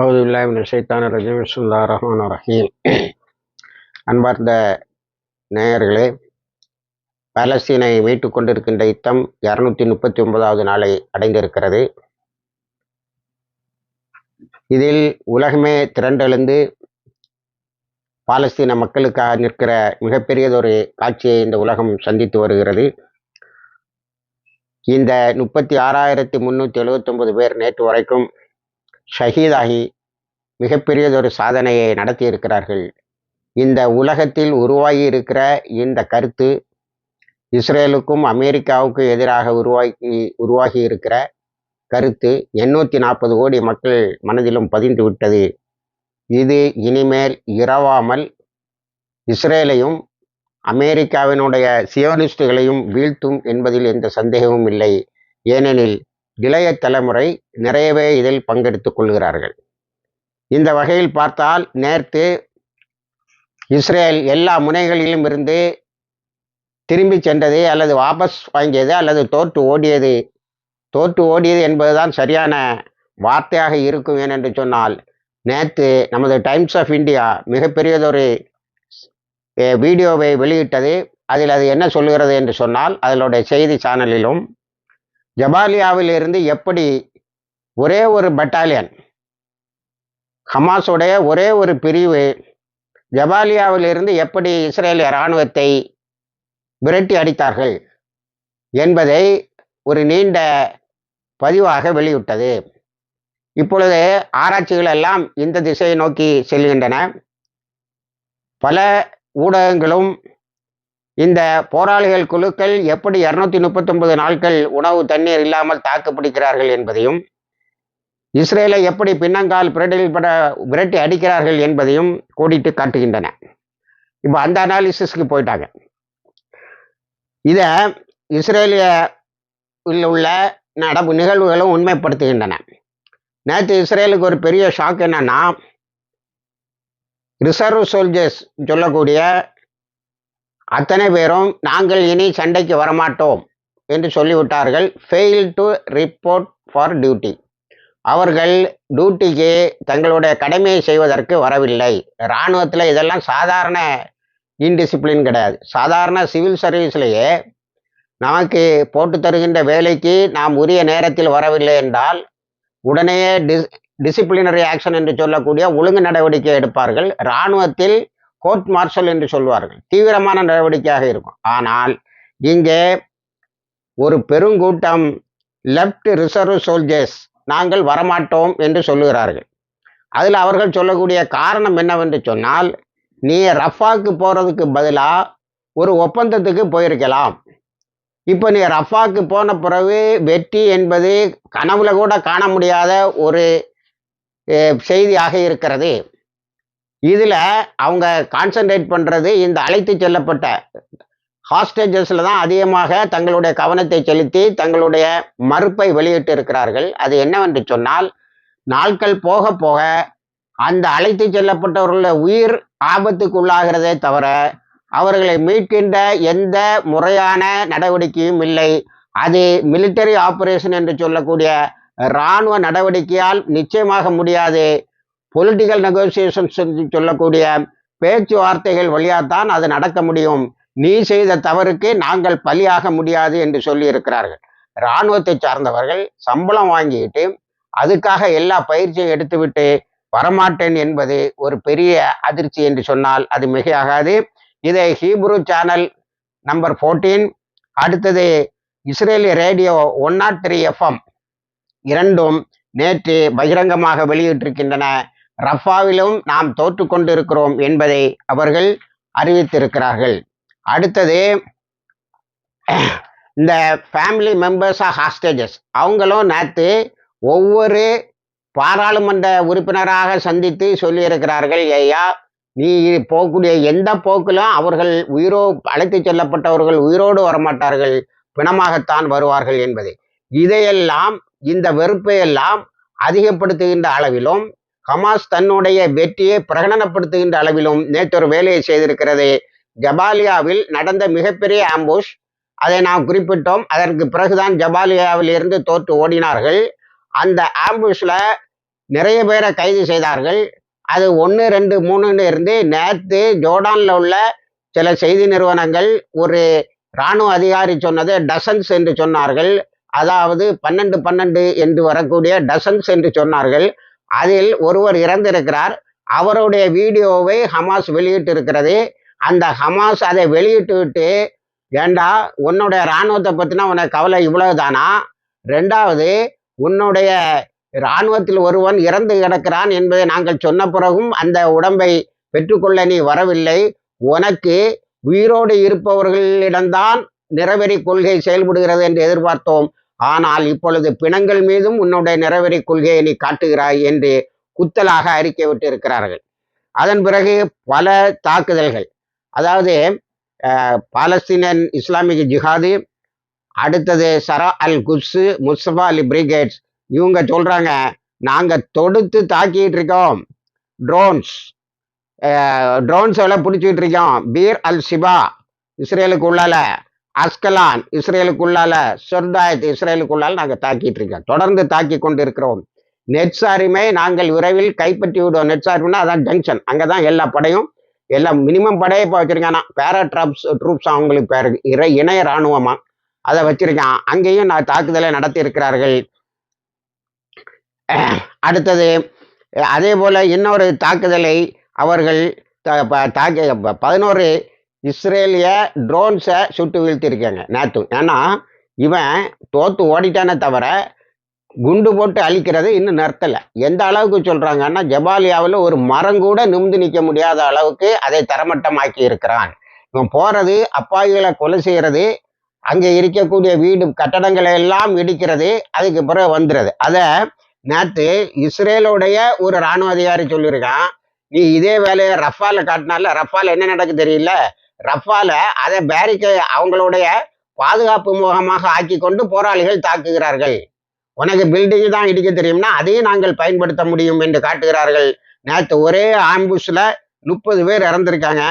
அவுதுல்லாஹின் ஷைத்தான ரஜீம். பிஸ்மில்லா ரஹ்மான் ரஹீம். அன்பார்ந்த நேயர்களே பாலஸ்தீனை மீட்டு கொண்டிருக்கின்ற யுத்தம் இரநூத்தி முப்பத்தி ஒன்பதாவது நாளை அடைந்திருக்கிறது. இதில் உலகமே திரண்டெழுந்து பாலஸ்தீன மக்களுக்காக நிற்கிற மிகப்பெரியதொரு காட்சியை இந்த உலகம் சந்தித்து வருகிறது. இந்த முப்பத்தி ஆறாயிரத்தி முந்நூற்றி எழுபத்தொம்பது பேர் நேற்று வரைக்கும் ஷஹீதாகி மிகப்பெரியதொரு சாதனையை நடத்தி இருக்கிறார்கள் இந்த உலகத்தில் உருவாகி இருக்கிற இந்த கருத்து இஸ்ரேலுக்கும் அமெரிக்காவுக்கும் எதிராக உருவாக்கி உருவாகி இருக்கிற கருத்து எண்ணூற்றி நாற்பது கோடி மக்கள் மனதிலும் பதிந்து விட்டது இது இனிமேல் இரவாமல் இஸ்ரேலையும் அமெரிக்காவினுடைய சியோனிஸ்டுகளையும் வீழ்த்தும் என்பதில் எந்த சந்தேகமும் இல்லை. ஏனெனில் இளைய தலைமுறை நிறையவே இதில் பங்கெடுத்து கொள்கிறார்கள். இந்த வகையில் பார்த்தால் நேர்த்து இஸ்ரேல் எல்லா முனைகளிலும் இருந்து திரும்பி சென்றது அல்லது வாபஸ் வாங்கியது அல்லது தோற்று ஓடியது தோற்று ஓடியது என்பதுதான் சரியான வார்த்தையாக இருக்கும் ஏனென்று சொன்னால் நேற்று நமது டைம்ஸ் ஆஃப் இந்தியா மிகப்பெரியதொரு வீடியோவை வெளியிட்டது. அதில் அது என்ன சொல்லுகிறது என்று சொன்னால் அதனுடைய செய்தி சேனலிலும் ஜபாலியாவில் இருந்து எப்படி ஒரே ஒரு பட்டாலியன் ஹமாஸுடைய ஒரே ஒரு பிரிவு ஜபாலியாவில் இருந்து எப்படி இஸ்ரேலிய இராணுவத்தை விரட்டி அடித்தார்கள் என்பதை ஒரு நீண்ட பதிவாக வெளியிட்டது. இப்பொழுது ஆராய்ச்சிகள் எல்லாம் இந்த திசையை நோக்கி செல்கின்றன. பல ஊடகங்களும் இந்த போராளிகள் குழுக்கள் எப்படி இருநூத்தி முப்பத்தொன்பது நாட்கள் உணவு தண்ணீர் இல்லாமல் தாக்கு பிடிக்கிறார்கள் என்பதையும் இஸ்ரேலை எப்படி பின்னங்கால் பிரடலில் பட விரட்டி அடிக்கிறார்கள் என்பதையும் கோடிட்டு காட்டுகின்றன. இப்போ அந்த அனாலிசிஸ்க்கு போயிட்டாங்க. இதை இஸ்ரேலிய உள்ள நடப்பு நிகழ்வுகளும் உண்மைப்படுத்துகின்றன. நேற்று இஸ்ரேலுக்கு ஒரு பெரிய ஷாக் என்னன்னா ரிசர்வ் சோல்ஜர்ஸ் சொல்லக்கூடிய அத்தனை பேரும் நாங்கள் இனி சண்டைக்கு வரமாட்டோம் என்று சொல்லிவிட்டார்கள். Fail to report for duty அவர்கள் டியூட்டிக்கு தங்களுடைய கடமையை செய்வதற்கு வரவில்லை. இராணுவத்தில் இதெல்லாம் சாதாரண இன்டிசிப்ளின் கிடையாது. சாதாரண சிவில் சர்வீஸ்லேயே நமக்கு போட்டு தருகின்ற வேலைக்கு நாம் உரிய நேரத்தில் வரவில்லை என்றால் உடனே டிஸ் டிசிப்ளினரி ஆக்ஷன் என்று சொல்லக்கூடிய ஒழுங்கு நடவடிக்கை எடுப்பார்கள். இராணுவத்தில் கோர்ட் மார்ஷல் என்று சொல்வார்கள். தீவிரமான நடவடிக்கையாக இருக்கும். ஆனால் இங்கே ஒரு பெருங்கூட்டம் லெப்ட் ரிசர்வ் சோல்ஜர்ஸ் நாங்கள் வரமாட்டோம் என்று சொல்லுகிறார்கள். அதில் அவர்கள் சொல்லக்கூடிய காரணம் என்னவென்று சொன்னால் நீ ரஃபாக்கு போகிறதுக்கு பதிலாக ஒரு ஒப்பந்தத்துக்கு போயிருக்கலாம். இப்போ நீ ரஃபாக்கு போன பிறகு வெற்றி என்பது கனவுல கூட காண முடியாத ஒரு செய்தியாக இருக்கிறது. இதில் அவங்க கான்சன்ட்ரேட் பண்ணுறது இந்த அழைத்து செல்லப்பட்ட ஹாஸ்டேஜஸில் தான் அதிகமாக தங்களுடைய கவனத்தை செலுத்தி தங்களுடைய மறுப்பை வெளியிட்டு இருக்கிறார்கள். அது என்னவென்று சொன்னால் நாட்கள் போக போக அந்த அழைத்து செல்லப்பட்டவர்களுடைய உயிர் ஆபத்துக்குள்ளாகிறதே தவிர அவர்களை மீட்கின்ற எந்த முறையான நடவடிக்கையும் இல்லை. அது மிலிட்டரி ஆபரேஷன் என்று சொல்லக்கூடிய இராணுவ நடவடிக்கையால் நிச்சயமாக முடியாது. பொலிட்டிக்கல் நெகோசியேஷன்ஸ் சொல்லக்கூடிய பேச்சுவார்த்தைகள் வழியாகத்தான் அது நடக்க முடியும். நீ செய்த தவறுக்கு நாங்கள் பலியாக முடியாது என்று சொல்லி இருக்கிறார்கள் இராணுவத்தை சார்ந்தவர்கள் சம்பளம் வாங்கிட்டு அதுக்காக எல்லா பயிற்சியும் எடுத்துவிட்டு வரமாட்டேன் என்பது ஒரு பெரிய அதிர்ச்சி என்று சொன்னால் அது மிகையாகாது. இதை ஹீப்ரு சேனல் நம்பர் ஃபோர்டீன் அடுத்தது இஸ்ரேலிய radio one naught three FM இரண்டும் நேற்று பகிரங்கமாக வெளியிட்டிருக்கின்றன. ரஃபாவிலும் நாம் தோற்று கொண்டிருக்கிறோம் என்பதை அவர்கள் அறிவித்திருக்கிறார்கள். அடுத்தது இந்த ஃபேமிலி மெம்பர்ஸ் ஆஃப் ஹாஸ்டேஜஸ் அவங்களும் நேற்று ஒவ்வொரு பாராளுமன்ற உறுப்பினராக சந்தித்து சொல்லியிருக்கிறார்கள் ஐயா நீ போகக்கூடிய எந்த போக்கிலும் அவர்கள் உயிரோ அழைத்து செல்லப்பட்டவர்கள் உயிரோடு வரமாட்டார்கள். பிணமாகத்தான் வருவார்கள் என்பதை. இதையெல்லாம் இந்த வெறுப்பையெல்லாம் அதிகப்படுத்துகின்ற அளவிலும் ஹமாஸ் தன்னுடைய வெற்றியை பிரகடனப்படுத்துகின்ற அளவிலும் நேற்று ஒரு வேலையை செய்திருக்கிறது. ஜபாலியாவில் நடந்த மிகப்பெரிய ஆம்புஷ் அதை நாம் குறிப்பிட்டோம். அதற்கு பிறகுதான் ஜபாலியாவில் இருந்து தோற்று ஓடினார்கள். அந்த ஆம்புஷில் நிறைய பேரை கைது செய்தார்கள். அது ஒன்று ரெண்டு மூணுன்னு இருந்து நேற்று ஜோர்டானில் உள்ள சில செய்தி நிறுவனங்கள் ஒரு இராணுவ அதிகாரி சொன்னது டசன்ஸ் என்று சொன்னார்கள். அதாவது பன்னெண்டு பன்னெண்டு என்று வரக்கூடிய டசன்ஸ் என்று சொன்னார்கள். அதில் ஒருவர் இறந்திருக்கிறார். அவருடைய வீடியோவை ஹமாஸ் வெளியிட்டு இருக்கிறது அந்த ஹமாஸ் அதை வெளியிட்டு விட்டு ஏண்டா உன்னுடைய இராணுவத்தை பற்றினா உனக்கு கவலை இவ்வளவுதானா? ரெண்டாவது உன்னுடைய இராணுவத்தில் ஒருவன் இறந்து கிடக்கிறான் என்பதை நாங்கள் சொன்ன பிறகும் அந்த உடம்பை பெற்றுக்கொள்ள நீ வரவில்லை. உனக்கு உயிரோடு இருப்பவர்களிடம்தான் நிறவெறி கொள்கை செயல்படுகிறது என்று எதிர்பார்த்தோம். ஆனால் இப்பொழுது பிணங்கள் மீதும் உன்னுடைய நிறவெறி கொள்கையை நீ காட்டுகிறாய் என்று குத்தலாக அறிக்கை விட்டு இருக்கிறார்கள் அதன் பிறகு பல தாக்குதல்கள். அதாவது பாலஸ்தீனன் பாலஸ்தீனியன் இஸ்லாமிக் ஜிஹாது அடுத்தது Saraya al Quds Mustafa Ali Brigades. இவங்க சொல்கிறாங்க நாங்கள் தொடுத்து தாக்கிட்டு இருக்கோம். ட்ரோன்ஸ் ட்ரோன்ஸ் எல்லாம் பிடிச்சிட்டு இருக்கோம். பீர் அல் சிபா இஸ்ரேலுக்கு உள்ளால. அஸ்கலான் இஸ்ரேலுக்கு உள்ளால சொர்தாயத் இஸ்ரேலுக்குள்ளால் நாங்கள் தாக்கிட்டு இருக்கோம். தொடர்ந்து தாக்கி கொண்டு இருக்கிறோம் நெட்சாரியுமே நாங்கள் விரைவில் கைப்பற்றி விடுவோம். நெட்சாரிம்னா அதான் ஜங்ஷன் அங்கே தான் எல்லா படையும் எல்லாம் மினிமம் படையை இப்போ வச்சிருக்கானா பேரா ட்ரப்ஸ் ட்ரூப்ஸ் அவங்களுக்கு பேர் இறை இணைய இராணுவமா அதை வச்சிருக்கான். அங்கேயும் நான் தாக்குதலை நடத்தி இருக்கிறார்கள் அடுத்தது அதே போல இன்னொரு தாக்குதலை அவர்கள் ப- தாக்கி ப- பதினோரு இஸ்ரேலிய ட்ரோன்ஸை சுட்டு வீழ்த்திருக்காங்க நேற்று ஏன்னா இவன் தோத்து ஓடிட்டானே தவிர குண்டு போட்டு அழிக்கிறது இன்னும் நிறுத்தலை. எந்த அளவுக்கு சொல்கிறாங்கன்னா ஜபாலியாவில் ஒரு மரம் கூட நிமிந்து நிற்க முடியாத அளவுக்கு அதை தரமட்டமாக்கி இருக்கிறான். இவன் போகிறது அப்பாவிகளை கொலை செய்கிறது அங்கே இருக்கக்கூடிய வீடு கட்டடங்களை எல்லாம் இடிக்கிறது அதுக்கு பிறகு வந்துடுது அதை நேற்று இஸ்ரேலுடைய ஒரு ராணுவ அதிகாரி சொல்லியிருக்கான் நீ இதே வேலையை ரஃபால காட்டினால ரஃபால் என்ன நடக்கு தெரியல? ரஃபால அதை பேரிக்கை அவங்களுடைய பாதுகாப்பு முகமாக ஆக்கி கொண்டு போராளிகள் தாக்குகிறார்கள். உனக்கு பில்டிங் தான் இடிக்க தெரியும்னா அதையும் நாங்கள் பயன்படுத்த முடியும் என்று காட்டுகிறார்கள். நேற்று ஒரே ஆம்புஷில் முப்பது பேர் இறந்திருக்காங்க.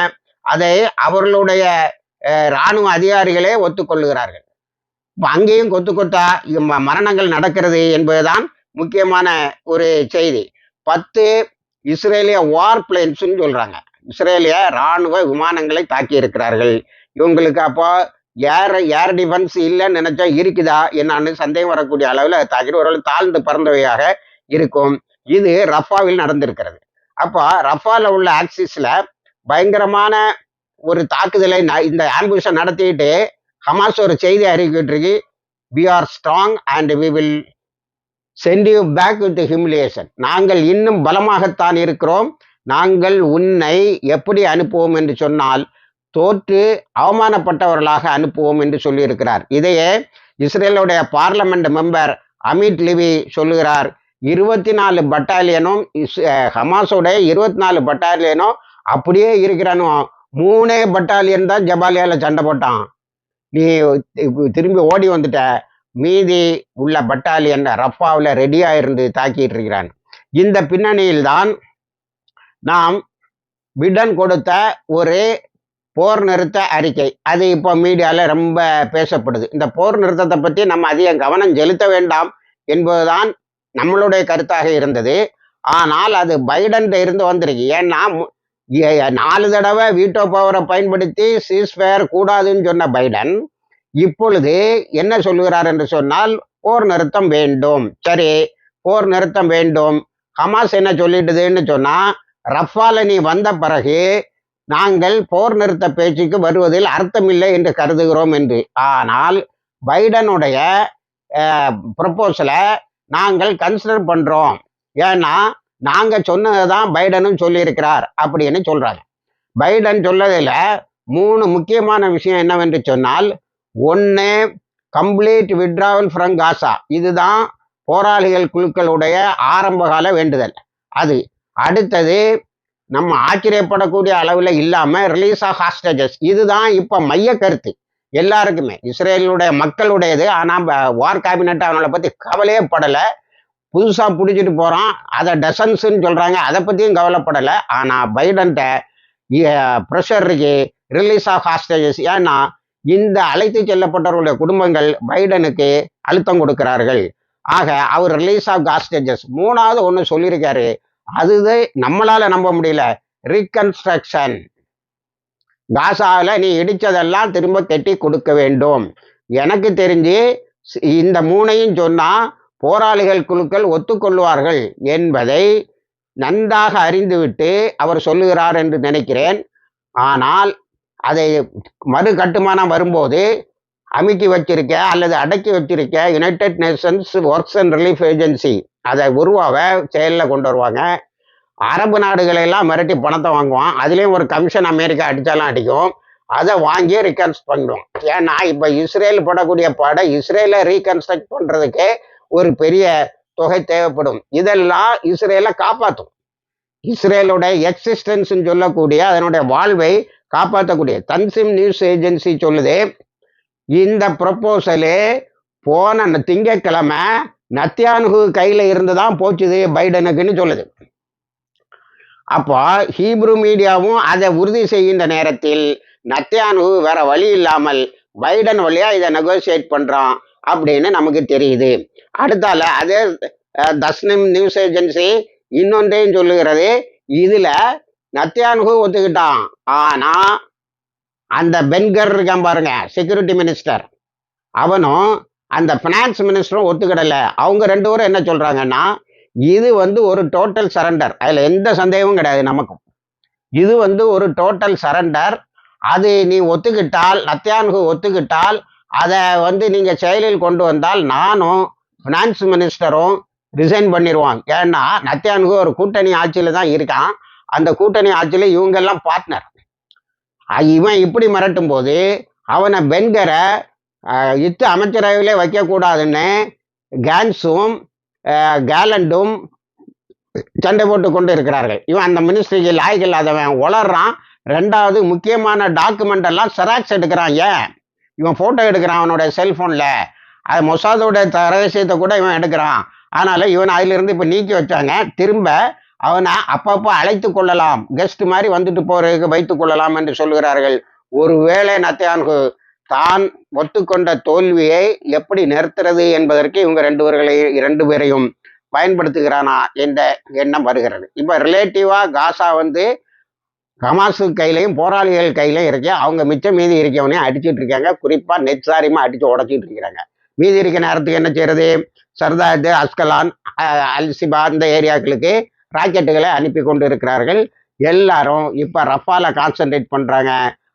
அதை அவர்களுடைய இராணுவ ராணுவ அதிகாரிகளே ஒத்துக்கொள்ளுகிறார்கள். இப்போ அங்கேயும் கொத்து கொத்தா மரணங்கள் நடக்கிறது என்பதுதான் முக்கியமான ஒரு செய்தி. பத்து இஸ்ரேலிய வார் பிளேன்ஸ்னு சொல்கிறாங்க இஸ்ரேலிய ராணுவ விமானங்களை தாக்கி இருக்கிறார்கள் இவங்களுக்கு அப்போ ஏர் ஏர் டிஃபென்ஸ் இல்லைன்னு நினைச்சா இருக்குதா? என்னான்னு சந்தேகம் வரக்கூடிய அளவில் தாக்கிட்டு ஒரு தாழ்ந்து பறந்தவையாக இருக்கும். இது ரஃபாவில் நடந்திருக்கிறது. அப்போ ரஃபாவில் உள்ள ஆக்சிஸில் பயங்கரமான ஒரு தாக்குதலை ந- இந்த ஆம்புஷை நடத்திட்டு ஹமாஸ் ஒரு செய்தி அறிவிக்கிட்டு we are strong and we will send you back with humiliation நாங்கள் இன்னும் பலமாகத்தான் இருக்கிறோம். நாங்கள் உன்னை எப்படி அனுப்புவோம் என்று சொன்னால் தோற்று அவமானப்பட்டவர்களாக அனுப்புவோம் என்று சொல்லியிருக்கிறார். இதையே இஸ்ரேலுடைய பார்லமெண்ட் மெம்பர் அமித் லிவி சொல்லுகிறார். இருபத்தி நாலு பட்டாலியனும் இஸ்- ஹமாஸோடைய இருபத்தி நாலு பட்டாலியனும் அப்படியே இருக்கிறானோ? மூணே பட்டாலியன் தான் ஜபாலியால சண்டை போட்டான். நீ திரும்பி ஓடி வந்துட்ட. மீதி உள்ள பட்டாலியன் ரஃபாவில் ரெடியாக இருந்து தாக்கிட்டு இருக்கிறான். இந்த பின்னணியில் தான் நாம் பிடன் கொடுத்த ஒரு போர் நிறுத்த அறிக்கை. அது இப்போ மீடியாவில் ரொம்ப பேசப்படுது. இந்த போர் நிறுத்தத்தை பற்றி நம்ம அதிகம் கவனம் செலுத்த வேண்டாம் என்பதுதான் நம்மளுடைய கருத்தாக இருந்தது. ஆனால் அது பைடன் இருந்து வந்திருக்கு. ஏன்னா நாலு தடவை வீட்டோ பவரை பயன்படுத்தி சீஸ்ஃபயர் கூடாதுன்னு சொன்ன பைடன் இப்பொழுது என்ன சொல்கிறார் என்று சொன்னால் போர் நிறுத்தம் வேண்டும். சரி போர் நிறுத்தம் வேண்டும். ஹமாஸ் என்ன சொல்லிட்டுதுன்னு சொன்னால் ரஃபால நீ வந்த பிறகு நாங்கள் போர் நிறுத்த பேச்சுக்கு வருவதில் அர்த்தமில்லை என்று கருதுகிறோம் என்று. ஆனால் பைடனுடைய ப்ரப்போசலை நாங்கள் கன்சிடர் பண்ணுறோம் ஏன்னா நாங்கள் சொன்னதை தான் பைடனும் சொல்லியிருக்கிறார் அப்படின்னு சொல்கிறாங்க பைடன் சொல்லதில் மூணு முக்கியமான விஷயம் என்னவென்று சொன்னால் ஒன்று கம்ப்ளீட் விட்ராவல் ஃப்ரம் காசா இதுதான் போராளிகள் குழுக்களுடைய ஆரம்பகால வேண்டுதல். அது அடுத்தது நம்ம ஆச்சரியப்படக்கூடிய அளவில் இல்லாமல் ரிலீஸ் ஆஃப் ஹாஸ்டேஜஸ் இதுதான் இப்போ மைய கருத்து. எல்லாருக்குமே இஸ்ரேலுடைய மக்களுடையது. ஆனால் வார் கேபினட் அவங்கள பற்றி கவலையே படலை. புதுசாக பிடிச்சிட்டு போகிறோம் அதை டசன்ஸுன்னு சொல்கிறாங்க அதை பற்றியும் கவலைப்படலை. ஆனால் பைடன்ட்ட ப்ரெஷர் இருக்கு. ரிலீஸ் ஆஃப் ஹாஸ்டேஜஸ் ஏன்னா இந்த அழைத்து செல்லப்பட்டவர்களுடைய குடும்பங்கள் பைடனுக்கு அழுத்தம் கொடுக்கிறார்கள். ஆக அவர் ரிலீஸ் ஆஃப் ஹாஸ்டேஜஸ் மூணாவது ஒன்று சொல்லியிருக்காரு. அதுதான் நம்மளால நம்ப முடியல. ரீகன்ஸ்ட்ரக்ஷன் காசாவில் நீ இடித்ததெல்லாம் திரும்ப கட்டி கொடுக்க வேண்டும். எனக்கு தெரிஞ்சு இந்த மூணையும் சொன்னால் போராளிகள் குழுக்கள் ஒத்துக்கொள்வார்கள் என்பதை நன்றாக அறிந்துவிட்டு அவர் சொல்லுகிறார் என்று நினைக்கிறேன். ஆனால் அதை மறு கட்டுமானம் வரும்போது அமுக்கி வச்சிருக்க அல்லது அடக்கி வச்சிருக்க United Nations Works and Relief Agency அதை உருவாக செயலில் கொண்டு வருவாங்க. அரபு நாடுகளெல்லாம் மிரட்டி பணத்தை வாங்குவான். அதுலேயும் ஒரு கமிஷன் அமெரிக்கா அடித்தாலும் அடிக்கும். அதை வாங்கி ரீகன்ஸ்ட் பண்ணுவோம் ஏன்னா இப்போ இஸ்ரேல் போடக்கூடிய படம் இஸ்ரேலை ரீகன்ஸ்ட்ரக்ட் பண்ணுறதுக்கு ஒரு பெரிய தொகை தேவைப்படும். இதெல்லாம் இஸ்ரேலை காப்பாற்றும் இஸ்ரேலுடைய எக்ஸிஸ்டன்ஸ்னு சொல்லக்கூடிய அதனுடைய வாழ்வை காப்பாற்றக்கூடிய தன்சிம் நியூஸ் ஏஜென்சி சொல்லுது இந்த ப்ரப்போசலு போன திங்கக்கிழமை நத்தியானுகு கையில் இருந்து தான் போச்சுது பைடனுக்குன்னு சொல்லுது. அப்போ ஹீப்ரு மீடியாவும் அதை உறுதி செய்கின்ற நேரத்தில் நத்தியானுகு வேற வழி இல்லாமல் பைடன் வழியா இதை நெகோசியேட் பண்றான் அப்படின்னு நமக்கு தெரியுது. அடுத்தால அதே தஸ்னிம் நியூஸ் ஏஜென்சி இன்னொன்றையும் சொல்லுகிறது. இதுல நத்தியானுகு ஒத்துக்கிட்டான். ஆனா அந்த பென்கர் இருக்கான் பாருங்க செக்யூரிட்டி மினிஸ்டர் அவனும் அந்த ஃபினான்ஸ் மினிஸ்டரும் ஒத்துக்கிடலை. அவங்க ரெண்டு பேரும் என்ன சொல்கிறாங்கன்னா இது வந்து ஒரு டோட்டல் சரண்டர் அதில் எந்த சந்தேகமும் கிடையாது நமக்கும். இது வந்து ஒரு டோட்டல் சரண்டர் அது நீ ஒத்துக்கிட்டால் நத்தியானுகு ஒத்துக்கிட்டால் அதை வந்து நீங்கள் செயலில் கொண்டு வந்தால் நானும் ஃபினான்ஸ் மினிஸ்டரும் ரிசைன் பண்ணிடுவான் ஏன்னா நத்தியானுகு ஒரு கூட்டணி ஆட்சியில் தான் இருக்கான். அந்த கூட்டணி ஆட்சியில் இவங்கெல்லாம் பார்ட்னர் இவன் இப்படி மிரட்டும் போது அவனை வெண்கரை இத்து யுத்த அமைச்சரவையிலே வைக்கக்கூடாதுன்னு கேன்ஸும் கேலண்டும் சண்டை போட்டு கொண்டு இருக்கிறார்கள். இவன் அந்த மினிஸ்ட்ரிக்கு லாய்க்கு இல்லாதவன். உளறான் ரெண்டாவது முக்கியமான டாக்குமெண்ட் எல்லாம் செராக்ஸ் எடுக்கிறான். ஏன்? இவன் போட்டோ எடுக்கிறான் அவனோட செல்போன்ல அது மொசாதோட ரகசியத்தை கூட இவன் எடுக்கிறான். அதனால இவன் அதிலிருந்து இப்போ நீக்கி வச்சாங்க. திரும்ப அவனை அப்பப்போ அழைத்து கொள்ளலாம். கெஸ்ட் மாதிரி வந்துட்டு போறதுக்கு வைத்துக் கொள்ளலாம் என்று சொல்கிறார்கள் ஒருவேளை நத்தியான்கு தான் ஒத்துக்கொண்ட தோல்வியை எப்படி நிறுத்துறது என்பதற்கு இவங்க ரெண்டு பேர்களை இரண்டு பேரையும் பயன்படுத்துகிறானா என்ற எண்ணம் வருகிறது. இப்போ ரிலேட்டிவா காசா வந்து ஹமாஸு கையிலையும் போராளிகள் கையிலையும் இருக்கு. அவங்க மிச்சம் மீதி இருக்கவனையும் அடிச்சுட்டு இருக்காங்க. குறிப்பா நெட்சாரியமா அடிச்சு உடச்சிட்டு இருக்கிறாங்க. மீதி இருக்க நேரத்துக்கு என்ன செய்யறது? சர்தாத் அஸ்கலான் அல்சிபா இந்த ஏரியாக்களுக்கு ராக்கெட்டுகளை அனுப்பி கொண்டு இருக்கிறார்கள். எல்லாரும் இப்ப ரஃபால கான்சென்ட்ரேட் பண்றாங்க.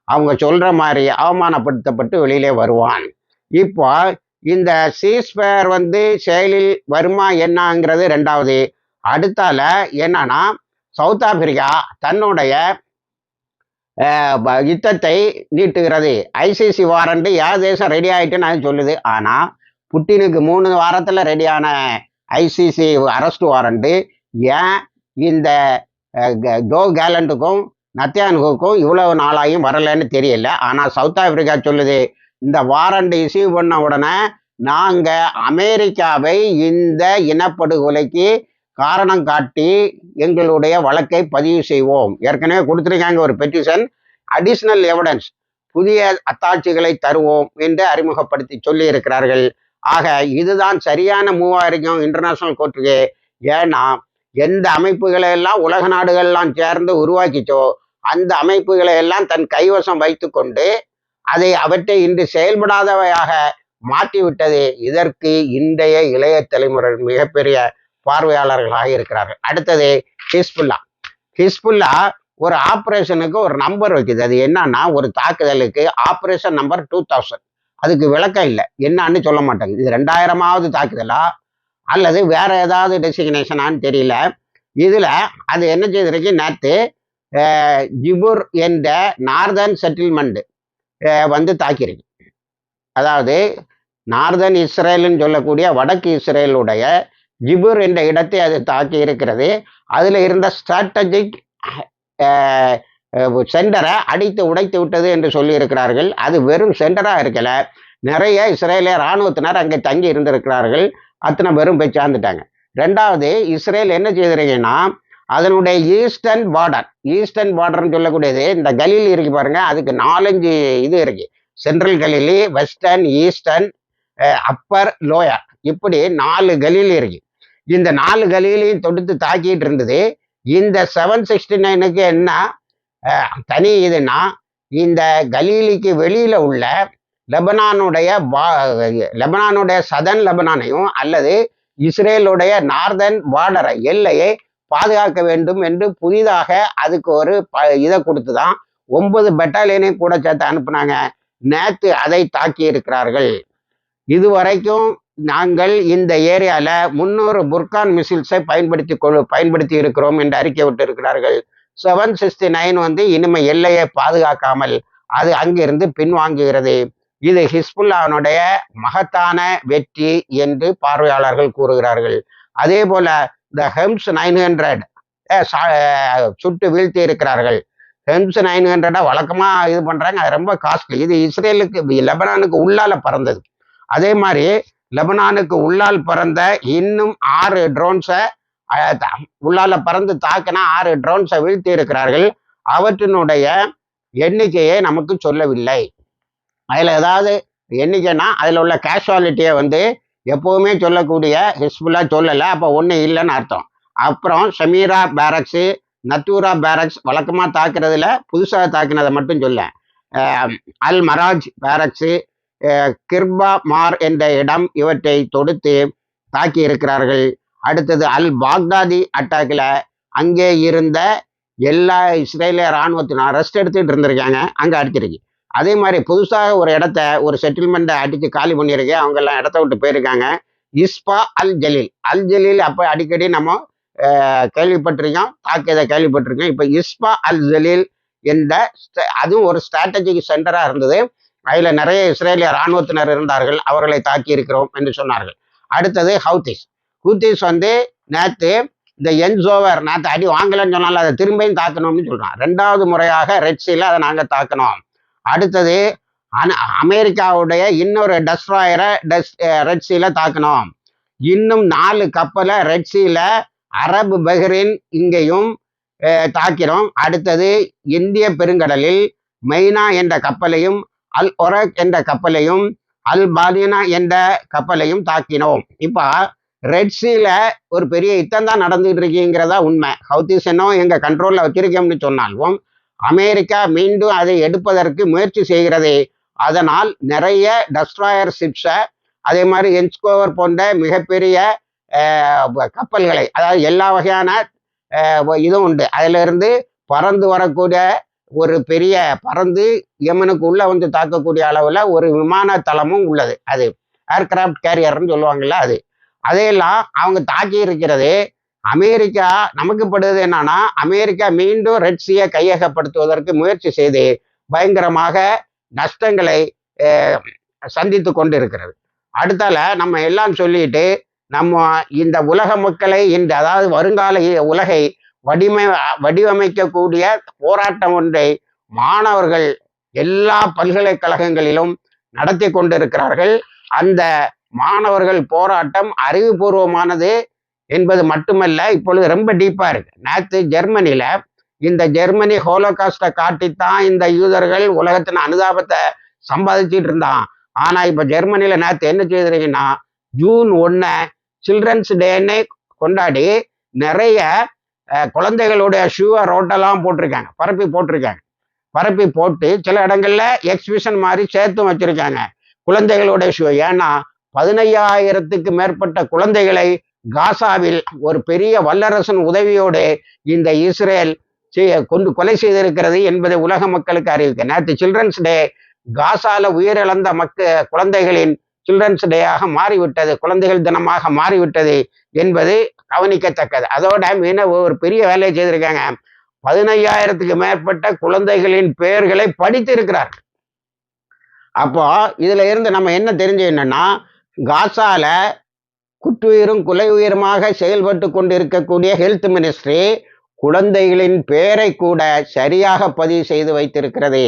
அவங்க சொல்ற மாதிரி அவமானப்படுத்தப்பட்டு வெளியிலே வருவான். இப்போ இந்த சீஸ்பயர் வந்து செயலில் வருமா என்னங்கிறது ரெண்டாவது. அடுத்தால என்னன்னா சவுத் ஆப்பிரிக்கா தன்னுடைய யுத்தத்தை நீட்டுகிறது. ஐசிசி வாரண்ட் யார் தேசம் ரெடி ஆகிட்டுன்னு அது சொல்லுது. ஆனால் புட்டினுக்கு மூணு வாரத்தில் ரெடியான ஐசிசி அரெஸ்ட் வாரண்ட்டு ஏன் இந்த க- ஜோ கேலண்டுக்கும் நத்தியானுக்கும் இவ்வளவு நாளாயும் வரலன்னு தெரியல. ஆனால் சவுத் ஆப்பிரிக்கா சொல்லுது இந்த வாரண்ட் இஷ்யூ பண்ண உடனே நாங்கள் அமெரிக்காவை இந்த இனப்படுகொலைக்கு காரணம் காட்டி எங்களுடைய வழக்கை பதிவு செய்வோம். ஏற்கனவே கொடுத்துருக்காங்க ஒரு பெட்டிஷன் அடிஷ்னல் எவிடன்ஸ் புதிய அத்தாட்சிகளை தருவோம் என்று அறிமுகப்படுத்தி சொல்லி இருக்கிறார்கள் ஆக இதுதான் சரியான மூவா இருக்கும் இன்டர்நேஷனல் கோர்ட்டுக்கு ஏன்னா எந்த அமைப்புகளை எல்லாம் உலக நாடுகள்லாம் சேர்ந்து உருவாக்கிச்சோ அந்த அமைப்புகளை எல்லாம் தன் கைவசம் வைத்துக்கொண்டு அதை அவற்றை இன்று செயல்படாதவையாக மாற்றிவிட்டது இதற்கு இன்றைய இளைய தலைமுறை மிகப்பெரிய பார்வையாளர்களாக இருக்கிறார்கள். அடுத்தது ஹிஸ்புல்லா. ஹிஸ்புல்லா ஒரு ஆப்ரேஷனுக்கு ஒரு நம்பர் வைக்குது. அது என்னன்னா ஒரு தாக்குதலுக்கு ஆப்ரேஷன் நம்பர் டூ தௌசண்ட். அதுக்கு விளக்கம் இல்லை. என்னன்னு சொல்ல மாட்டாங்க. இது ரெண்டாயிரமாவது தாக்குதலா? அல்லது வேற ஏதாவது டெசிக்னேஷனான்னு தெரியல. இதுல அது என்ன செய்திருக்கு? நேற்று ஜிபுர் என்ற நார்தர்ன் செட்டில்மெண்ட் வந்து தாக்கியிருக்கு. அதாவது நார்தர்ன் இஸ்ரேல்னு சொல்லக்கூடிய வடக்கு இஸ்ரேலுடைய ஜிபுர் என்ற இடத்தை அது தாக்கி இருக்கிறது அதில் இருந்த ஸ்ட்ராட்டஜிக் சென்டரை அடித்து உடைத்து விட்டது என்று சொல்லி இருக்கிறார்கள் அது வெறும் சென்டராக இருக்கல. நிறைய இஸ்ரேலிய இராணுவத்தினர் அங்கே தங்கி இருந்திருக்கிறார்கள். அத்தனை பேரும் போய் சேர்ந்துட்டாங்க. ரெண்டாவது இஸ்ரேல் என்ன செய்திருக்கீங்கன்னா அதனுடைய ஈஸ்டர்ன் பார்டர் ஈஸ்டர்ன் பார்டர்னு சொல்லக்கூடியது இந்த கலியில் இருக்கு பாருங்க அதுக்கு நாலஞ்சு இது இருக்கு. Central Galilee western eastern upper lower. இப்படி நாலு கலியில் இருக்கு. இந்த நாலு கலியிலையும் தொடுத்து தாக்கிட்டு இருந்தது. இந்த செவன் சிக்ஸ்டி நைனுக்கு என்ன தனி இதுன்னா இந்த கலீலிக்கு வெளியில உள்ள லெபனானுடைய பா லெபனானுடைய சதன் லெபனானையும் அல்லது இஸ்ரேலுடைய நார்தன் பார்டரை எல்லையை பாதுகாக்க வேண்டும் என்று புதிதாக அதுக்கு ஒரு ப இதை கொடுத்து தான் ஒன்பது பெட்டாலியனையும் கூட சேர்த்து அனுப்புனாங்க. நேத்து அதை தாக்கி இருக்கிறார்கள். இதுவரைக்கும் நாங்கள் இந்த ஏரியால முன்னூறு புர்கான் மிசில்ஸை பயன்படுத்தி கொள் பயன்படுத்தி இருக்கிறோம் என்று அறிக்கை விட்டு இருக்கிறார்கள் செவன் சிக்ஸ்டி நைன் வந்து இனிமே எல்லையை பாதுகாக்காமல் அது அங்கிருந்து பின்வாங்குகிறது. இது ஹிஸ்புல்லானுடைய மகத்தான வெற்றி என்று பார்வையாளர்கள் கூறுகிறார்கள். அதே போல இந்த ஹெம்ஸ் நைன் ஹண்ட்ரட் சுட்டு வீழ்த்தி இருக்கிறார்கள். ஹெம்ஸ் நைன் ஹண்ட்ரடா வழக்கமாக இது பண்ணுறாங்க அது ரொம்ப காஸ்ட்லி. இது இஸ்ரேலுக்கு லெபனானுக்கு உள்ளால பறந்தது. அதே மாதிரி லெபனானுக்கு உள்ளால் பறந்த இன்னும் ஆறு ட்ரோன்ஸை உள்ளால பறந்து தாக்கினா ஆறு ட்ரோன்ஸை வீழ்த்தி இருக்கிறார்கள். அவற்றினுடைய எண்ணிக்கையை நமக்கு சொல்லவில்லை. அதில் ஏதாவது எண்ணிக்கைன்னா அதில் உள்ள கேஷுவாலிட்டியை வந்து எப்போவுமே சொல்லக்கூடிய ஹிஸ்புல்லா சொல்லலை. அப்போ ஒன்றும் இல்லைன்னு அர்த்தம். அப்புறம் ஷமீரா பேரக்ஸு நத்தூரா பேரக்ஸ் வழக்கமாக தாக்குறதுல புதுசாக தாக்கினதை மட்டும் சொல்ல. அல் மராஜ் பேரக்ஸு கிர்பா மார் என்ற இடம் இவற்றை தொடுத்து தாக்கி இருக்கிறார்கள். அடுத்தது அல் பாக்தாதி அட்டாக்கில் அங்கே இருந்த எல்லா இஸ்ரேலிய இராணுவத்தினர் ரெஸ்ட் எடுத்துகிட்டு இருந்திருக்காங்க. அங்கே அடிச்சிருக்கு. அதே மாதிரி புதுசாக ஒரு இடத்த ஒரு செட்டில்மெண்ட்டை அடித்து காலி பண்ணியிருக்கு. அவங்க எல்லாம் இடத்த விட்டு போயிருக்காங்க. இஸ்பா அல் ஜலீல். அல் ஜலீல் அப்போ அடிக்கடி நம்ம கேள்விப்பட்டிருக்கோம். தாக்கியதை கேள்விப்பட்டிருக்கோம். இப்போ இஸ்பா அல் ஜலீல் என்ற ஸ்ட- அதுவும் ஒரு ஸ்ட்ராட்டஜிக் சென்டராக இருந்தது. அதில் நிறைய இஸ்ரேலிய இராணுவத்தினர் இருந்தார்கள். அவர்களை தாக்கி இருக்கிறோம் என்று சொன்னார்கள். அடுத்தது ஹவுத்திஸ் ஹூத்திஸ் வந்து நேற்று இந்த என்சோவர் நேற்று அடி வாங்கலைன்னு சொன்னாலும் அதை திரும்பியும் தாக்கணும்னு சொல்கிறான் ரெண்டாவது முறையாக ரெட்ஸில் அதை நாங்கள் தாக்கணும். அடுத்தது அமெரிக்காவுடைய இன்னொரு டஸ்ட்ராயரை டஸ் சீல தாக்கணும் இன்னும் நாலு கப்பலை ரெட்ஸியில் அரபு பஹ்ரின் இங்கேயும் தாக்கிறோம். அடுத்தது இந்திய பெருங்கடலில் மெய்னா என்ற கப்பலையும் அல் ஒரக் என்ற கப்பலையும் அல் பாலினா என்ற கப்பலையும் தாக்கினோம். இப்போ ரெட்ஸியில் ஒரு பெரிய யுத்தம் தான் நடந்துகிட்டு இருக்கீங்கிறதா உண்மை. ஹவுத்திஸ் என்னோ எங்கள் கண்ட்ரோலில் வச்சிருக்கோம்னு சொன்னாலும் அமெரிக்கா மீண்டும் அதை எடுப்பதற்கு முயற்சி செய்கிறது. அதனால் நிறைய டஸ்ட்ராயர் ஷிப்ஸை அதே மாதிரி என்ஸ்கோவர் போன்ற மிகப்பெரிய கப்பல்களை அதாவது எல்லா வகையான இதுவும் உண்டு. அதிலிருந்து பறந்து வரக்கூடிய ஒரு பெரிய பறந்து யமனுக்கு உள்ள வந்து தாக்கக்கூடிய அளவில் ஒரு விமான தளமும் உள்ளது. அது ஏர்கிராஃப்ட் கேரியர்னு சொல்லுவாங்கல்ல அது. அதையெல்லாம் அவங்க தாக்கி இருக்கிறது. அமெரிக்கா நமக்கு படுவது என்னன்னா அமெரிக்கா மீண்டும் ரெட்சியை கையகப்படுத்துவதற்கு முயற்சி செய்து பயங்கரமாக நஷ்டங்களை சந்தித்து கொண்டு இருக்கிறது அடுத்தால நம்ம எல்லாம் சொல்லிட்டு நம்ம இந்த உலக மக்களை இந்த அதாவது வருங்கால உலகை வடிமை வடிவமைக்கக்கூடிய போராட்டம் ஒன்றை மாணவர்கள் எல்லா பல்கலைக்கழகங்களிலும் நடத்தி கொண்டிருக்கிறார்கள். அந்த மாணவர்கள் போராட்டம் அறிவுபூர்வமானது என்பது மட்டுமல்ல இப்பொழுது ரொம்ப டீப்பா இருக்கு. நேற்று ஜெர்மனியில இந்த ஜெர்மனி ஹோலோகாஸ்டை காட்டித்தான் இந்த யூதர்கள் உலகத்தின் அனுதாபத்தை சம்பாதிச்சுட்டு இருந்தான். ஆனா இப்ப ஜெர்மனியில நேற்று என்ன செய்திருக்கீங்கன்னா ஜூன் ஒன்று சில்ட்ரன்ஸ் டேன்னு கொண்டாடி நிறைய குழந்தைகளுடைய ஷூவை ரோட்டெல்லாம் போட்டிருக்காங்க. பரப்பி போட்டிருக்காங்க. பரப்பி போட்டு சில இடங்கள்ல எக்ஸிபிஷன் மாதிரி சேர்த்தும் வச்சிருக்காங்க. குழந்தைகளுடைய ஷூ ஏன்னா பதினையாயிரத்துக்கு மேற்பட்ட குழந்தைகளை காசாவில் ஒரு பெரிய வல்லரசன் உதவியோடு இந்த இஸ்ரேல் செய்ய- கொண்டு கொலை செய்திருக்கிறது என்பதை உலக மக்களுக்கு அறிவிக்க. நேற்று சில்ட்ரன்ஸ் டே காசால உயிரிழந்த மக்க குழந்தைகளின் சில்ட்ரன்ஸ் டேயாக மாறிவிட்டது குழந்தைகள் தினமாக மாறிவிட்டது என்பது கவனிக்கத்தக்கது. அதோட மீன ஒரு பெரிய வேலையை செய்திருக்காங்க. பதினையாயிரத்துக்கு மேற்பட்ட குழந்தைகளின் பெயர்களை படித்து இருக்கிறார் அப்போ இதுல இருந்து நம்ம என்ன தெரிஞ்சுக்கணும்னா காசால குற்றுயிரும் குலை உயிருமாக செயல்பட்டு கொண்டு இருக்கக்கூடிய ஹெல்த் மினிஸ்ட்ரி குழந்தைகளின் பெயரை கூட சரியாக பதிவு செய்து வைத்திருக்கிறது.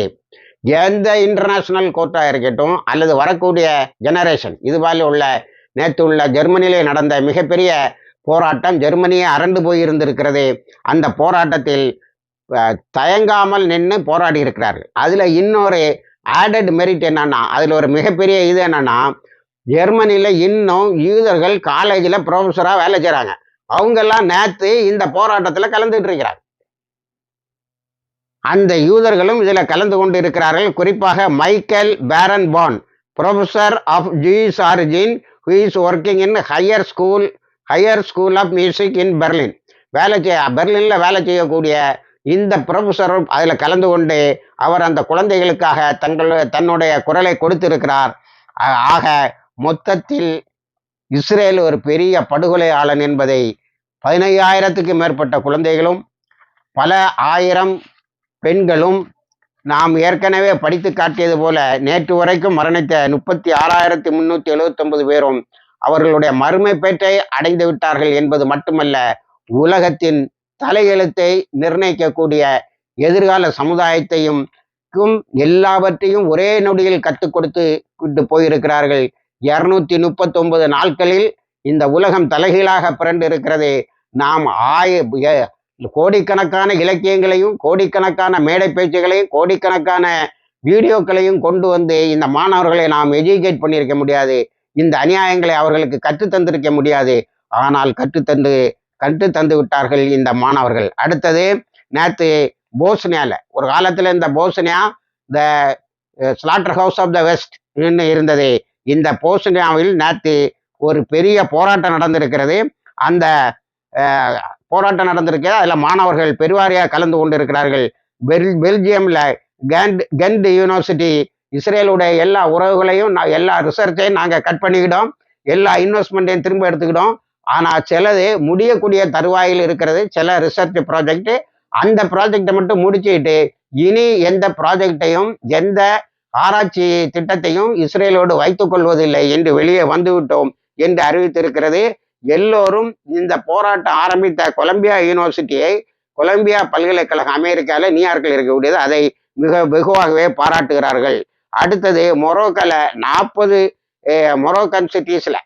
எந்த இன்டர்நேஷனல் கோர்ட்டாக இருக்கட்டும் அல்லது வரக்கூடிய ஜெனரேஷன் இதுபால உள்ள நேற்று உள்ள ஜெர்மனியிலே நடந்த மிகப்பெரிய போராட்டம் ஜெர்மனியே அரண்டு போயிருந்திருக்கிறது அந்த போராட்டத்தில் தயங்காமல் நின்று போராடி இருக்கிறார்கள். அதில் இன்னொரு ஆடட் மெரிட் என்னன்னா அதில் ஒரு மிகப்பெரிய இது என்னன்னா ஜெர்மனியில் இன்னும் யூதர்கள் காலேஜில் ப்ரொஃபஸராக வேலை செய்கிறாங்க அவங்கெல்லாம் நேற்று இந்த போராட்டத்தில் கலந்துட்டு இருக்கிறாங்க. அந்த யூதர்களும் இதில் கலந்து கொண்டு இருக்கிறார்கள். குறிப்பாக Michael Barenboim professor of Jews origin who is working in higher school higher school of music in Berlin வேலை செய்ய பெர்லினில் வேலை செய்யக்கூடிய இந்த ப்ரொஃபஸரும் அதில் கலந்து கொண்டு அவர் அந்த குழந்தைகளுக்காக தங்கள் தன்னுடைய குரலை கொடுத்திருக்கிறார். ஆக மொத்தத்தில் இஸ்ரேல் ஒரு பெரிய படுகொலையாளன் என்பதை பதினையாயிரத்துக்கு மேற்பட்ட குழந்தைகளும் பல ஆயிரம் பெண்களும் நாம் ஏற்கனவே படித்து காட்டியது போல நேற்று வரைக்கும் மரணித்த முப்பத்தி ஆறாயிரத்தி முன்னூற்றி எழுபத்தொன்பது பேரும் அவர்களுடைய மறுமை பேற்றை அடைந்து விட்டார்கள் என்பது மட்டுமல்ல உலகத்தின் தலையெழுத்தை நிர்ணயிக்கக்கூடிய எதிர்கால சமுதாயத்தையும் க்கும் எல்லாவற்றையும் ஒரே நொடியில் கற்றுக் கொடுத்து விட்டு போயிருக்கிறார்கள். இருநூத்தி முப்பத்தொன்பது நாட்களில் இந்த உலகம் தலைகீழாக பிறண்டு இருக்கிறது நாம் ஆய கோடிக்கணக்கான இலக்கியங்களையும் கோடிக்கணக்கான மேடை பேச்சுகளையும் கோடிக்கணக்கான வீடியோக்களையும் கொண்டு வந்து இந்த மாணவர்களை நாம் எஜுகேட் பண்ணியிருக்க முடியாது. இந்த அநியாயங்களை அவர்களுக்கு கற்றுத் தந்திருக்க முடியாது. ஆனால் கற்றுத்தந்து கற்று தந்து விட்டார்கள் இந்த மாணவர்கள். அடுத்தது நேற்று போஸ்னியால ஒரு காலத்தில் இந்த Bosnia the slaughterhouse of the west இருந்தது. இந்த போஸ்னியாவில் நேற்று ஒரு பெரிய போராட்டம் நடந்திருக்கிறது. அந்த போராட்டம் நடந்திருக்கிறது. அதில் மாணவர்கள் பெருவாரியாக கலந்து கொண்டிருக்கிறார்கள். பெல் பெல்ஜியமில் கேண்ட் கெண்ட் யூனிவர்சிட்டி இஸ்ரேலுடைய எல்லா உறவுகளையும் நான் எல்லா ரிசர்ச்சையும் நாங்கள் கட் பண்ணிக்கிட்டோம். எல்லா இன்வெஸ்ட்மெண்ட்டையும் திரும்ப எடுத்துக்கிட்டோம். ஆனால் சிலது முடியக்கூடிய தருவாயில் இருக்கிறது. சில ரிசர்ச் ப்ராஜெக்ட் அந்த ப்ராஜெக்டை மட்டும் முடிச்சுக்கிட்டு இனி எந்த ப்ராஜெக்டையும் எந்த ஆராய்ச்சி திட்டத்தையும் இஸ்ரேலோடு வைத்துக் கொள்வதில்லை என்று வெளியே வந்துவிட்டோம் என்று அறிவித்திருக்கிறது. எல்லோரும் இந்த போராட்டம் ஆரம்பித்த கொலம்பியா யூனிவர்சிட்டியை கொலம்பியா பல்கலைக்கழகம் அமெரிக்காவில் நியூயார்க்கில் இருக்கக்கூடியது அதை மிக வெகுவாகவே பாராட்டுகிறார்கள். அடுத்தது மொரோக்கல நாற்பது மொரோக்கன் சிட்டிஸில்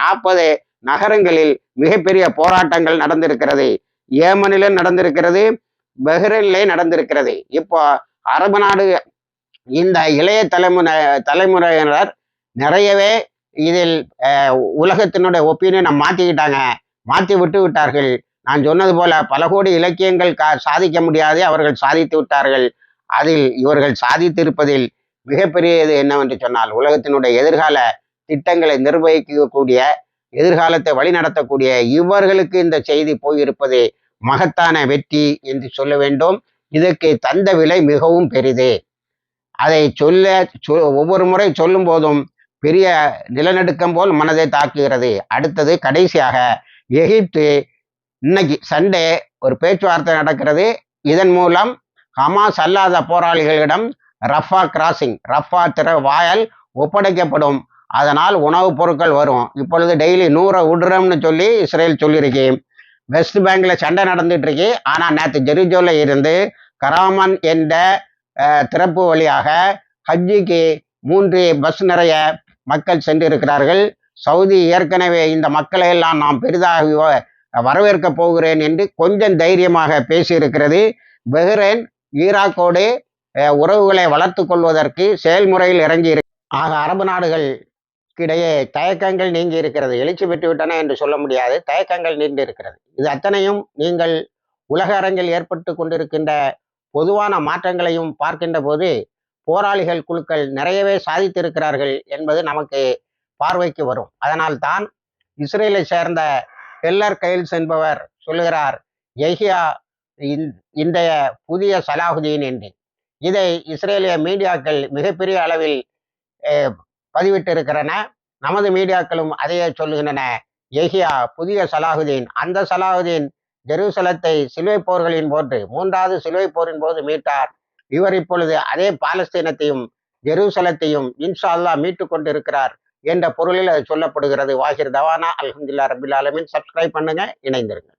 நாற்பது நகரங்களில் மிகப்பெரிய போராட்டங்கள் நடந்திருக்கிறது. ஏமனிலும் நடந்திருக்கிறது பஹ்ரைனிலே நடந்திருக்கிறது. இப்போ அரபு நாடு இந்த இளைய தலைமுறை தலைமுறையினர் நிறையவே இதில் உலகத்தினுடைய ஒப்பீனியனை மாற்றிக்கிட்டாங்க மாற்றி விட்டு விட்டார்கள். நான் சொன்னது போல பல கோடி இலக்கியங்கள் கா சாதிக்க முடியாதே அவர்கள் சாதித்து விட்டார்கள். அதில் இவர்கள் சாதித்திருப்பதில் மிகப்பெரியது என்னவென்று சொன்னால் உலகத்தினுடைய எதிர்கால திட்டங்களை நிர்வகிக்கக்கூடிய எதிர்காலத்தை வழிநடத்தக்கூடிய இவர்களுக்கு இந்த செய்தி போயிருப்பது மகத்தான வெற்றி என்று சொல்ல வேண்டும். இதற்கு தந்த விலை மிகவும் பெரிது. அதை சொல்ல சொ- ஒவ்வொரு முறை சொல்லும் போதும் பெரிய நிலநடுக்கம் போல் மனதை தாக்குகிறது. அடுத்தது கடைசியாக எகிப்து இன்னைக்கு சண்டே ஒரு பேச்சுவார்த்தை நடக்கிறது. இதன் மூலம் ஹமாஸ் அல்லாத போராளிகளிடம் ரஃபா கிராசிங் ரஃபா திற வாயல் ஒப்படைக்கப்படும். அதனால் உணவுப் பொருட்கள் வரும். இப்பொழுது டெய்லி நூறை விடுறோம்னு சொல்லி இஸ்ரேல் சொல்லியிருக்கு வெஸ்ட் பேங்கில் சண்டை நடந்துட்டு இருக்கு. ஆனால் நேற்று ஜெருஜோவில் இருந்து கராமன் என்ற திறப்பு வழியாக ஹஜ்ஜிக்கு மூன்று பஸ் நிறைய மக்கள் சென்றிருக்கிறார்கள். சவுதி ஏற்கனவே இந்த மக்களை எல்லாம் நாம் பெரிதாக வரவேற்கப் வரவேற்க போகிறேன் என்று கொஞ்சம் தைரியமாக பேசியிருக்கிறது. பஹ்ரைன் ஈராக்கோடு உறவுகளை வளர்த்து கொள்வதற்கு செயல்முறையில் இறங்கி ஆக அரபு நாடுகளுக்கிடையே தயக்கங்கள் நீங்கி இருக்கிறது. எழுச்சி பெற்றுவிட்டன என்று சொல்ல முடியாது. தயக்கங்கள் நீண்டு இருக்கிறது. இது அத்தனையும் நீங்கள் உலக அரங்கில் ஏற்பட்டு கொண்டிருக்கின்ற பொதுவான மாற்றங்களையும் பார்க்கின்ற போது போராளிகள் குழுக்கள் நிறையவே சாதித்திருக்கிறார்கள் என்பது நமக்கு பார்வைக்கு வரும். அதனால் தான் இஸ்ரேலை சேர்ந்த ஹெல்லர் கைல்ஸ் என்பவர் சொல்லுகிறார் எஹியா இந்த- இன்றைய புதிய சலாஹுதீன் என்று இதை இஸ்ரேலிய மீடியாக்கள் மிகப்பெரிய அளவில் பதிவிட்டிருக்கிறன. நமது மீடியாக்களும் அதையே சொல்லுகின்றன. எஹியா புதிய சலாஹுதீன் அந்த சலாஹுதீன் ஜெருசலத்தை சிலுவை போர்களின் போன்று மூன்றாவது சிலுவை போரின் போது மீட்டார். இவர் இப்பொழுது அதே பாலஸ்தீனத்தையும் ஜெருசலத்தையும் இன்ஷா அல்லாஹ் மீட்டு கொண்டிருக்கிறார் என்ற பொருளில் அது சொல்லப்படுகிறது. வாஹிர் தவானா அலமதுல்லா ரபில் ஆலமின். சப்ஸ்கிரைப் பண்ணுங்க இணைந்திருங்க